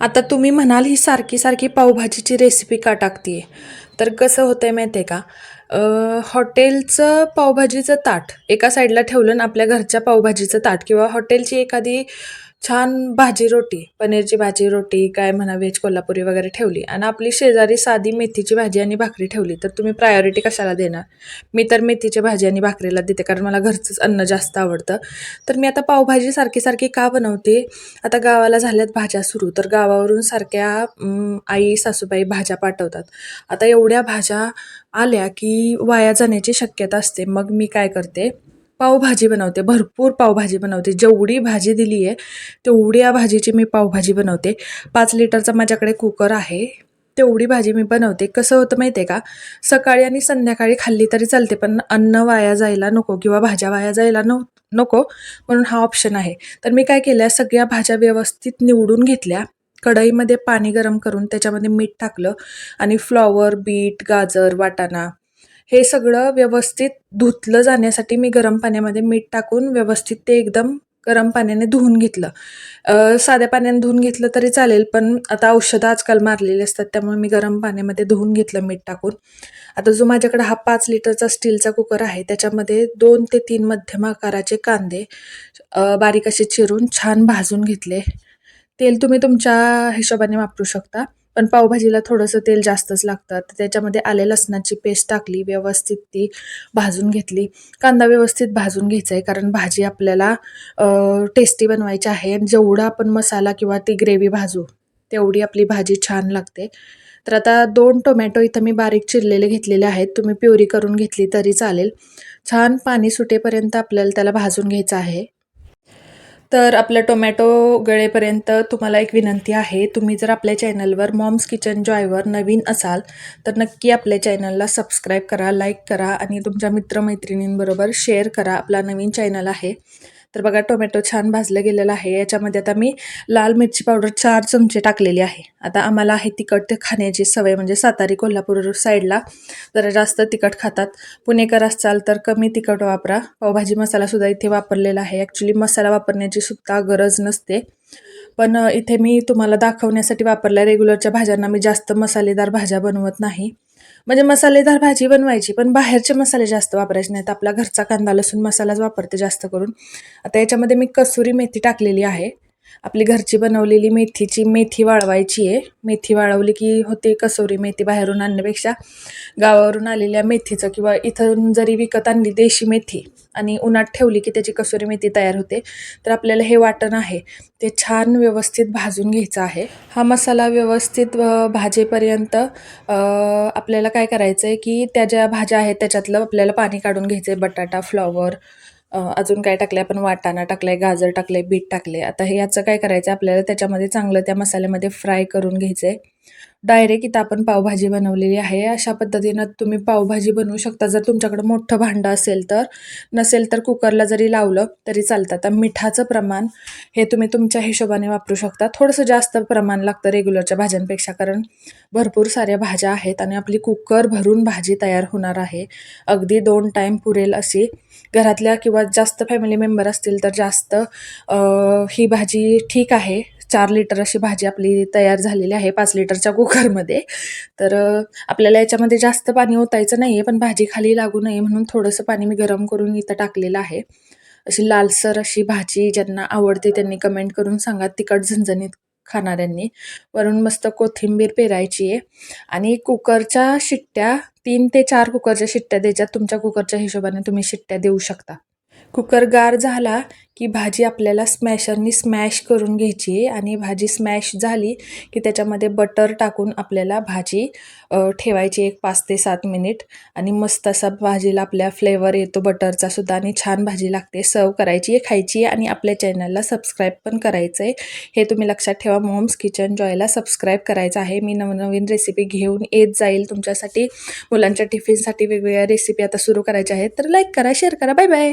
आता तुम्ही म्हणाल ही सारखी सारखी पावभाजीची रेसिपी का टाकते तर कसं होतं आहे माहिती आहे का हॉटेलचं पावभाजीचं ताट एका साईडला ठेवलं आणि आपल्या घरच्या पावभाजीचं ताट किंवा हॉटेलची एखादी छान भाजी रोटी पनीरची भाजी रोटी काय म्हणा व्हेज कोल्हापुरी वगैरे ठेवली आणि आपली शेजारी साधी मेथीची भाजी आणि भाकरी ठेवली तर तुम्ही प्रायोरिटी कशाला देणार? मी तर मेथीची भाजी आणि भाकरीला देते कारण मला घरचंच अन्न जास्त आवडतं. तर मी आता पावभाजी सारखी सारखी का बनवते? आता गावाला झाल्यात भाज्या सुरू तर गावावरून सारख्या आई सासूबाई भाज्या पाठवतात. आता एवढ्या भाज्या आल्या की वाया जाण्याची शक्यता असते. मग मी काय करते? पावभाजी बनवते. भरपूर पावभाजी बनवते. जेवढी भाजी दिली आहे तेवढी या भाजीची मी पावभाजी बनवते. पाच लिटरचा माझ्याकडे कुकर आहे. तेवढी भाजी मी बनवते. कसं होतं माहिती आहे का? सकाळी आणि संध्याकाळी खाल्ली तरी चालते पण अन्न वाया जायला नको किंवा भाज्या वाया जायला न नको म्हणून हा ऑप्शन आहे. तर मी काय केलं सगळ्या भाज्या व्यवस्थित निवडून घेतल्या. कढईमध्ये पाणी गरम करून त्याच्यामध्ये मीठ टाकलं आणि फ्लॉवर बीट गाजर वाटाणा हे सगळं व्यवस्थित धुतलं जाण्यासाठी मी गरम पाण्यामध्ये मीठ टाकून व्यवस्थित ते एकदम गरम पाण्याने धुवून घेतलं. साध्या पाण्याने धुवून घेतलं तरी चालेल पण आता औषधं आजकाल मारलेली असतात त्यामुळे मी गरम पाण्यामध्ये धुवून घेतलं मीठ टाकून. आता जो माझ्याकडे हा पाच लिटरचा स्टीलचा कुकर आहे त्याच्यामध्ये दोन ते तीन मध्यम आकाराचे कांदे बारीक असे चिरून छान भाजून घेतले. तेल तुम्ही तुमच्या हिशोबाने वापरू शकता. पण पावभाजीला थोडंसं तेल जास्तच लागतं. तर त्याच्यामध्ये आले लसणाची पेस्ट टाकली व्यवस्थित ती भाजून घेतली. कांदा व्यवस्थित भाजून घ्यायचा आहे कारण भाजी आपल्याला टेस्टी बनवायची आहे. आणि जेवढा आपण मसाला किंवा ती ग्रेव्ही भाजू तेवढी आपली भाजी छान लागते. तर आता दोन टोमॅटो इथं मी बारीक चिरलेले घेतलेले आहेत. तुम्ही प्युरी करून घेतली तरी चालेल. छान पाणी सुटेपर्यंत आपल्याला त्याला भाजून घ्यायचं आहे. तर आपल्या टोमॅटो गळेपर्यंत तुम्हाला एक विनंती आहे तुम्ही जर आपल्या चॅनलवर मॉम्स किचन जॉयवर नवीन असाल तर नक्की आपल्या चॅनलला सबस्क्राईब करा लाईक करा आणि तुमच्या मित्रमैत्रिणींबरोबर शेअर करा. आपला नवीन चॅनल आहे. तर बघा टोमॅटो छान भाजलं गेलेलं आहे. याच्यामध्ये आता मी लाल मिरची पावडर चार चमचे टाकलेली आहे. आता आम्हाला आहे तिखट खाण्याची सवय म्हणजे सातारी कोल्हापूर साईडला जरा जास्त तिखट खातात. पुणेकर असाल तर कमी तिखट वापरा. पावभाजी मसालासुद्धा इथे वापरलेला आहे. ॲक्च्युली मसाला वापरण्याची सुद्धा गरज नसते. पण इथे मी तुम्हाला दाखवण्यासाठी वापरल्या रेग्युलरच्या भाज्यांना मी जास्त मसालेदार भाज्या बनवत नाही. म्हणजे मसालेदार भाजी बनवायची पण बाहेरचे मसाले जास्त वापरायचे नाहीत. आपला घरचा कांदा लसूण मसालाच वापरते जास्त करून. आता याच्यामध्ये मी कसुरी मेथी टाकलेली आहे. आपली घरची बनवलेली मेथीची मेथी वाळवायची आहे. मेथी वाळवली की होते कसोरी मेथी बाहेरून आणण्यापेक्षा गावावरून आलेल्या मेथीचं किंवा इथून जरी विकत आणली देशी मेथी आणि उन्हात ठेवली की त्याची कसोरी मेथी तयार होते तर आपल्याला हे वाटण आहे. ते छान व्यवस्थित भाजून घ्यायचं आहे. हा मसाला व्यवस्थित भाजेपर्यंत आपल्याला काय करायचं आहे की त्या ज्या भाज्या आहेत त्याच्यातलं आपल्याला पाणी काढून घ्यायचं आहे बटाटा फ्लॉवर अजून काय टाकलं आपण वाटाणा टाकलाय गाजर टाकलंय बीट टाकले आता हे याचं काय करायचं आपल्याला त्याच्यामध्ये चांगलं त्या मसाल्यामध्ये फ्राय करून घ्यायचं आहे डायरेक्ट इथं आपण पावभाजी बनवलेली आहे. अशा पद्धतीनं तुम्ही पावभाजी बनवू शकता. जर तुमच्याकडं मोठं भांडं असेल तर नसेल तर कुकरला जरी लावलं तरी चालतं. आता मिठाचं प्रमाण हे तुम्ही तुमच्या हिशोबाने वापरू शकता. थोडंसं जास्त प्रमाण लागतं रेग्युलरच्या भाज्यांपेक्षा कारण भरपूर साऱ्या भाज्या आहेत आणि आपली कुकर भरून भाजी तयार होणार आहे. अगदी दोन टाईम पुरेल अशी. घरातल्या किंवा जास्त फॅमिली मेंबर असतील तर जास्त ही भाजी ठीक आहे. चार लिटर अशी भाजी आपली तयार झालेली आहे पाच लिटरच्या कुकरमध्ये. तर आपल्याला याच्यामध्ये जास्त पाणी ओतायचं नाही आहे पण भाजी खाली लागू नये म्हणून थोडंसं पाणी मी गरम करून इथं टाकलेलं आहे. अशी लालसर अशी भाजी ज्यांना आवडते त्यांनी कमेंट करून सांगा तिखट झणझणीत खाणाऱ्यांनी. वरून मस्त कोथिंबीर पेरायची आहे. आणि कुकरच्या शिट्ट्या तीन ते चार कुकरच्या शिट्ट्या द्यायच्यात तुमच्या कुकरच्या हिशोबाने तुम्ही शिट्ट्या देऊ शकता. कुकर गार झाला की भाजी आपल्याला स्मॅशरनी स्मॅश करून घ्यायची आहे आणि भाजी स्मॅश झाली की त्याच्यामध्ये बटर टाकून आपल्याला भाजी ठेवायची एक पाच ते सात मिनिट. आणि मस्त असा भाजीला आपल्या फ्लेवर येतो बटरचा सुद्धा आणि छान भाजी लागते. सर्व करायची आहे खायची आहे आणि आपल्या चॅनलला सबस्क्राईब पण करायचं आहे हे तुम्ही लक्षात ठेवा मॉम्स किचन जॉयला सबस्क्राईब करायचं आहे. मी नवनवीन रेसिपी घेऊन येत जाईल तुमच्यासाठी. मुलांच्या टिफिनसाठी वेगवेगळ्या रेसिपी आता सुरू करायच्या आहेत. तर लाईक करा शेअर करा. Bye bye